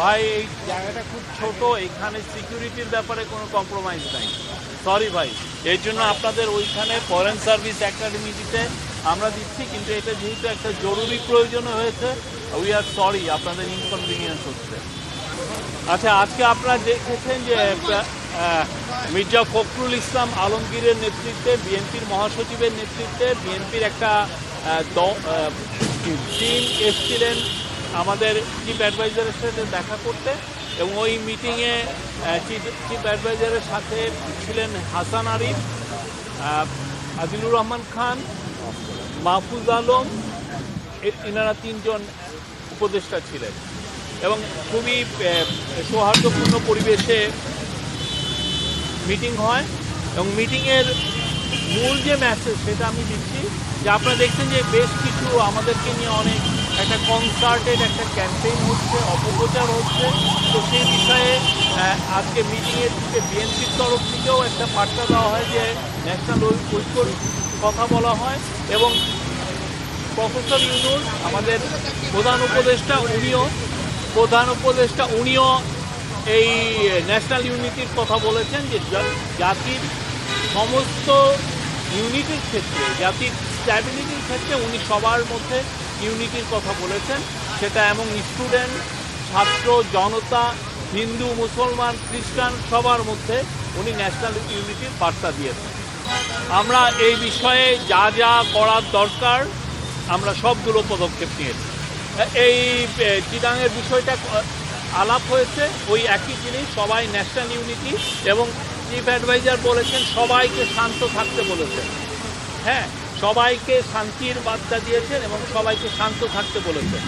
ভাই, এই জায়গাটা খুব ছোট, এখানে সিকিউরিটির ব্যাপারে কোনো কম্প্রোমাইজ নাই। সরি ভাই, এর জন্য আপনাদের ওইখানে ফরেন সার্ভিস একাডেমি দিতে আমরা দিচ্ছি, কিন্তু এটা যেহেতু একটা জরুরি প্রয়োজন হয়েছে উই আর সরি আপনাদের ইনকনভিনিয়েন্স হচ্ছে। আচ্ছা আজকে আপনারা দেখেছেন যে মির্জা ফখরুল ইসলাম আলমগীরের নেতৃত্বে, বিএনপির মহাসচিবের নেতৃত্বে, বিএনপির একটা টিম এসছিলেন আমাদের চিফ অ্যাডভাইজারের সাথে দেখা করতে এবং ওই মিটিংয়ে চিফ চিফ অ্যাডভাইজারের সাথে ছিলেন হাসান আরিফ আদিলুর রহমান খান, মাহফুজ আলম এনারা তিনজন উপদেষ্টা ছিলেন। এবং খুবই সৌহার্দ্যপূর্ণ পরিবেশে মিটিং হয় এবং মিটিংয়ের মূল যে মেসেজ সেটা আমি দিচ্ছি যে আপনারা দেখছেন যে বেশ কিছু আমাদেরকে নিয়ে অনেক একটা কনসার্টেড একটা ক্যাম্পেইন হচ্ছে, অপপ্রচার হচ্ছে। তো সেই বিষয়ে আজকে মিটিংয়ের থেকে বিএনপির তরফ থেকেও একটা বার্তা দেওয়া হয় যে ন্যাশনাল ঐক্যর কথা বলা হয় এবং প্রফেসর ইউনুস, আমাদের প্রধান উপদেষ্টা উনিও, প্রধান উপদেষ্টা উনিও এই ন্যাশনাল ইউনিটির কথা বলেছেন যে জাতির সমস্ত ইউনিটির ক্ষেত্রে, জাতির স্ট্যাবিলিটির ক্ষেত্রে উনি সবার মধ্যে ইউনিটির কথা বলেছেন। সেটা এবং স্টুডেন্ট ছাত্র জনতা হিন্দু মুসলমান খ্রিস্টান সবার মধ্যে উনি ন্যাশনাল ইউনিটির বার্তা দিয়েছেন। আমরা এই বিষয়ে যা যা করার দরকার আমরা সবগুলো পদক্ষেপ নিয়েছি। এই এ, চিটাঙের বিষয়টা আলাপ হয়েছে ওই একই জিনিস সবাই ন্যাশনাল ইউনিটি এবং চিফ অ্যাডভাইজার বলেছেন সবাইকে শান্ত থাকতে বলেছেন। হ্যাঁ সবাইকে শান্তির বার্তা দিয়েছেন এবং সবাইকে শান্ত থাকতে বলেছেন।